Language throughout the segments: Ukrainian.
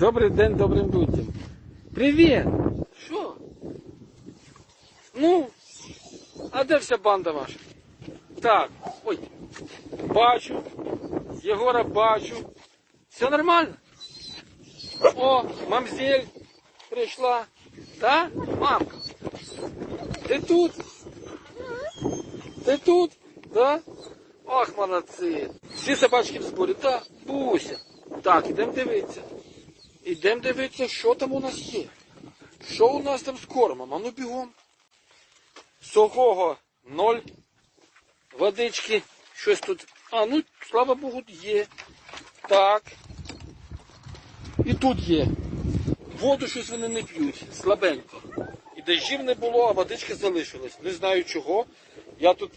Добрий день добрим людям. Привіт! Що? Ну, а де вся банда ваша? Так, ой, бачу. Єгора бачу. Все нормально? О, мамзель прийшла. Да? Мамка. Ти тут? Ти тут? Да? Ох, молодці. Всі собачки в зборі. Так, Буся. Так, ідемо дивитися. Ідемо дивитися, що там у нас є. Що у нас там з кормом? А бігом. Сухого ноль. Водички. Щось тут. А, ну, слава Богу, є. Так. І тут є. Воду щось вони не п'ють. Слабенько. І дощів не було, а водички залишились. Не знаю чого. Я тут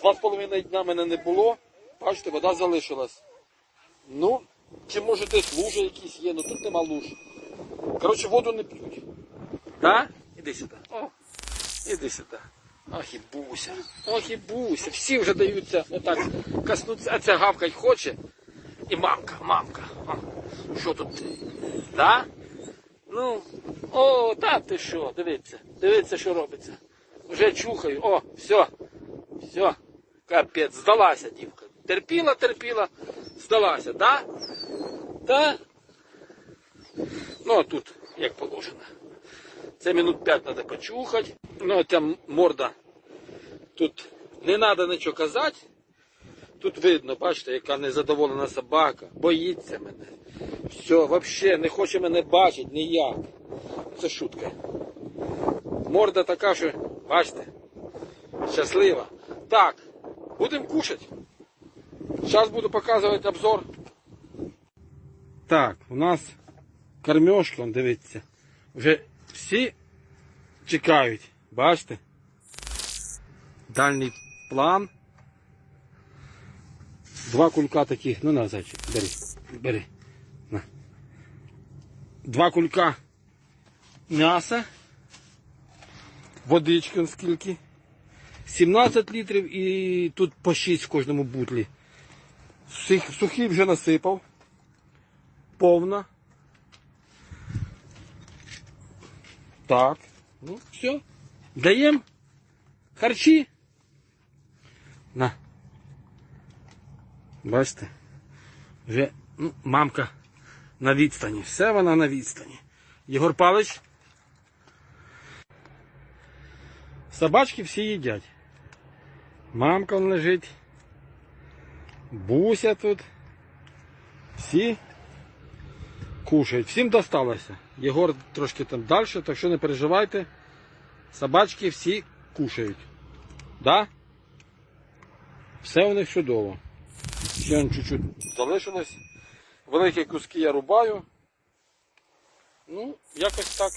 два з половиною дня мене не було. Бачите, вода залишилась. Ну, чи може десь лужи якісь є, ну тут нема луж. Коротше, воду не п'ють. Да? Іди сюди. О, іди сюди. Ох і буся. Ох і буся. Всі вже даються отак коснуться, а ця гавкать хоче. І мамка, мамка. О, що тут? Да? Ну, о, та ти що, дивіться, дивіться, що робиться. Вже чухаю. О, все, все, капець, здалася дівка. Терпіла, терпіла, здалася, да? Да? Ну, а тут, як положено. Це минут 5 треба почухати. Ну, а ця морда. Тут не треба нічого казати. Тут видно, бачите, яка незадоволена собака. Боїться мене. Все, взагалі не хоче мене бачити ніяк. Це шутка. Морда така, що, бачите, щаслива. Так, будемо кушати. Зараз буду показувати обзор. Так, у нас кормежка, дивіться. Вже всі чекають. Бачите? Дальній план. Два кулька таких, ну на зайчик, бери, бери. На. Два кулька м'яса. Водички скільки. 17 літрів і тут по 6 в кожному бутлі. Сухий вже насипав. Повна. Так. Ну, все. Даємо харчі. На. Бачите? Вже ну, мамка на відстані. Все вона на відстані. Єгор Павлович. Собачки всі їдять. Мамка лежить. Буся тут. Всі кушають. Всім досталося. Єгор трошки там далі, так що не переживайте. Собачки всі кушають. Да? Все у них чудово. Ще чуть-чуть залишилось. Великі куски я рубаю. Ну, якось так.